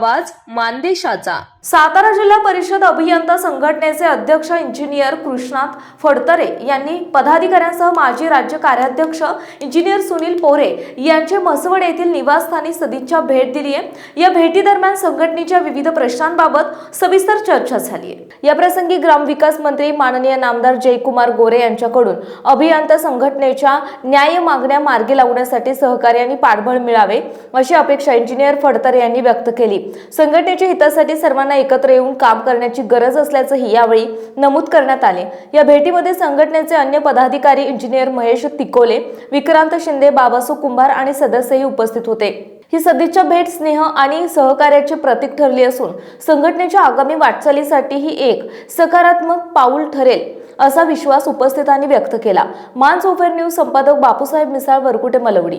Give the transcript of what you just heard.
आवाज मानदेशाचा. सातारा जिल्हा परिषद अभियंता संघटनेचे अध्यक्ष इंजिनियर कृष्णात फडतरे यांनी पदाधिकाऱ्यांसह माजी राज्य कार्याध्यक्ष इंजिनियर सुनील पोरे यांचे म्हसवड येथील निवासस्थानी सदिच्छा भेट दिली आहे या भेटीदरम्यान संघटनेच्या विविध प्रश्नांबाबत सविस्तर चर्चा झाली आहे या प्रसंगी ग्रामविकास मंत्री माननीय नामदार जयकुमार गोरे यांच्याकडून अभियंता संघटनेच्या न्याय मागण्या मार्गी लावण्यासाठी सहकार्याने पाठबळ मिळावे अशी अपेक्षा इंजिनियर फडतरे यांनी व्यक्त केली. संघटनेच्या हितासाठी सर्वांना एकत्र येऊन काम करण्याची गरज असल्याचंही यावेळी नमूद करण्यात आले. या भेटीमध्ये संघटनेचे अन्य पदाधिकारी इंजिनियर महेश तिकोले विक्रांत शिंदे बाबासू कुंभार आणि सदस्यही उपस्थित होते. ही सदिच्छा भेट स्नेह आणि सहकार्याचे प्रतीक ठरली असून संघटनेच्या आगामी वाटचालीसाठी ही एक सकारात्मक पाऊल ठरेल असा विश्वास उपस्थितांनी व्यक्त केला. मान सोफेर न्यूज संपादक बापूसाहेब मिसाळ वरकुटे मलवडी.